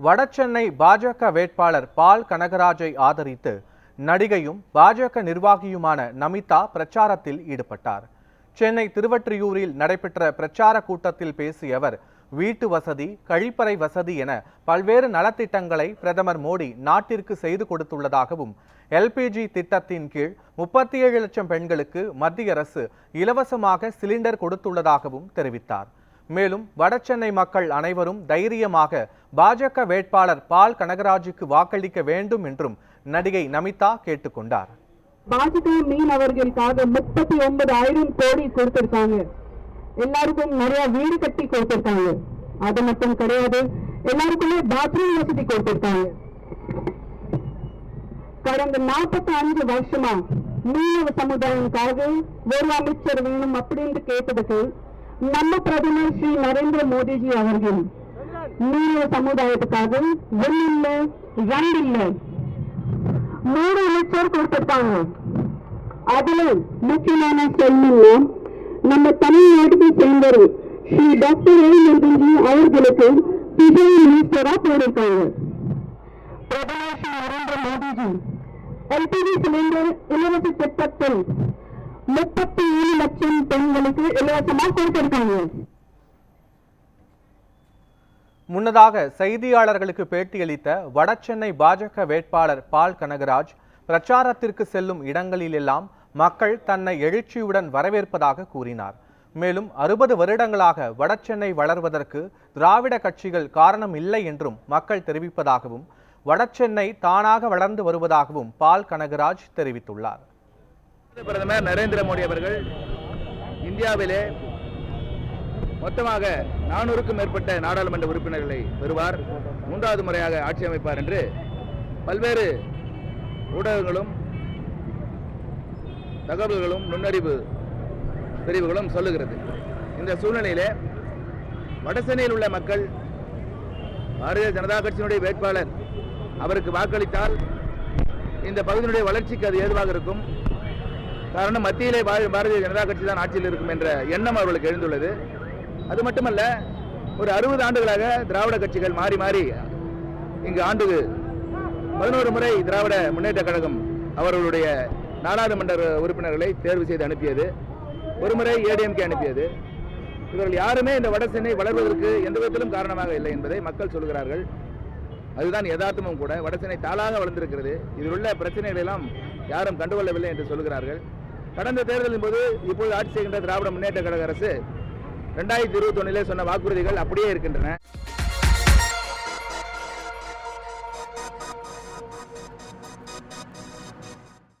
வடசென்னை பாஜக வேட்பாளர் பால் கனகராஜை ஆதரித்து நடிகையும் பாஜக நிர்வாகியுமான நமிதா பிரச்சாரத்தில் ஈடுபட்டார். சென்னை திருவற்றியூரில் நடைபெற்ற பிரச்சார கூட்டத்தில் பேசிய அவர் வீட்டு வசதி கழிப்பறை வசதி என பல்வேறு நலத்திட்டங்களை பிரதமர் மோடி நாட்டிற்கு செய்து கொடுத்துள்ளதாகவும் எல்பிஜி திட்டத்தின் கீழ் முப்பத்தி ஏழு லட்சம் பெண்களுக்கு மத்திய அரசு இலவசமாக சிலிண்டர் கொடுத்துள்ளதாகவும் தெரிவித்தார். மேலும் வடசென்னை மக்கள் அனைவரும் தைரியமாக பாஜக வேட்பாளர் பால் கனகராஜுக்கு வாக்களிக்க வேண்டும் என்றும் நடிகை நமிதா கேட்டுக்கொண்டார். பாஜக மீனவர்களுக்காக முப்பத்தி ஒன்பது ஆயிரம் கோடி கொடுத்திருக்காங்க. எல்லாருக்கும் நிறைய வீடு கட்டி கொடுத்திருக்காங்க. அது மட்டும் கிடையாது எல்லாருக்குமே பாத்ரூம் வசதி கொடுத்திருக்காங்க. கடந்த நாற்பத்தி அஞ்சு வருஷமா மீனவ சமுதாயம்காக ஒரு அமைச்சர் வேணும் அப்படின்னு கேட்டதுக்கு நம்ம பிரதமர் ஸ்ரீ நரேந்திர மோடிஜி அவர்கள் மீனவ சமுதாயத்துக்காக ஒன்னு இல்லை ரெண்டு இல்லை மூணு அமைச்சர் கொடுத்திருக்காங்க. அதுல முக்கியமான சொல்லுங்க நம்ம தமிழ்நாட்டுக்கு சேர்ந்தவர் ஸ்ரீ டாக்டர் ஏழுமர்கஞ்சி அவர்களுக்கு பிஜே மினிஸ்டரா போயிருக்காங்க. பிரதமர் ஸ்ரீ நரேந்திர மோடிஜி எல்பிஜி சிலிண்டர் இலவச திட்டத்தில் பெண்களுக்கு இலவசமா கொடுத்திருக்காங்க. முன்னதாக செய்தியாளர்களுக்கு பேட்டியளித்த வடசென்னை பாஜக வேட்பாளர் பால் கனகராஜ் பிரச்சாரத்திற்கு செல்லும் இடங்களிலெல்லாம் மக்கள் தன்னை எழுச்சியுடன் வரவேற்பதாக கூறினார். மேலும் அறுபது வருடங்களாக வடசென்னை வளர்வதற்கு திராவிட கட்சிகள் காரணம் இல்லை என்றும் மக்கள் தெரிவிப்பதாகவும் வடசென்னை தானாக வளர்ந்து வருவதாகவும் பால் கனகராஜ் தெரிவித்துள்ளார். பிரதமர் நரேந்திர மோடி அவர்கள் இந்தியாவிலே மொத்தமாக நானூறுக்கும் மேற்பட்ட நாடாளுமன்ற உறுப்பினர்களை பெறுவார். மூன்றாவது முறையாக ஆட்சி அமைப்பார் என்று பல்வேறு ஊடகங்களும் தகவல்களும் நுண்ணறிவு பிரிவுகளும் சொல்லுகிறது. இந்த சூழ்நிலையிலே வடசென்னையில் உள்ள மக்கள் பாரதிய ஜனதா கட்சியினுடைய வேட்பாளர் அவருக்கு வாக்களித்தால் இந்த பகுதியினுடைய வளர்ச்சிக்கு அது ஏதுவாக இருக்கும். காரணம் மத்தியிலே பாரதிய ஜனதா கட்சி தான் ஆட்சியில் இருக்கும் என்ற எண்ணம் அவர்களுக்கு எழுந்துள்ளது. அது மட்டுமல்ல ஒரு அறுபது ஆண்டுகளாக திராவிட கட்சிகள் மாறி மாறி இங்கு ஆண்டு பதினோரு முறை திராவிட முன்னேற்ற கழகம் அவர்களுடைய நாடாளுமன்ற உறுப்பினர்களை தேர்வு செய்து அனுப்பியது. ஒரு முறை ஏடிஎம்கே அனுப்பியது. இவர்கள் யாருமே இந்த வட சென்னை வளர்வதற்கு எந்த விதத்திலும் காரணமாக இல்லை என்பதை மக்கள் சொல்கிறார்கள். அதுதான் யதார்த்தமும் கூட. வடசென்னை தாளாக வளர்ந்திருக்கிறது. இதில் உள்ள பிரச்சனைகளை எல்லாம் யாரும் கண்டுகொள்ளவில்லை என்று சொல்கிறார்கள் கடந்த தேர்தலின் போது இப்போது ஆட்சி செய்கின்ற திராவிட முன்னேற்ற கழக அரசு ரெண்டாயிரத்தி இருபத்தி ஒன்னிலே சொன்ன வாக்குறுதிகள் அப்படியே இருக்கின்றன.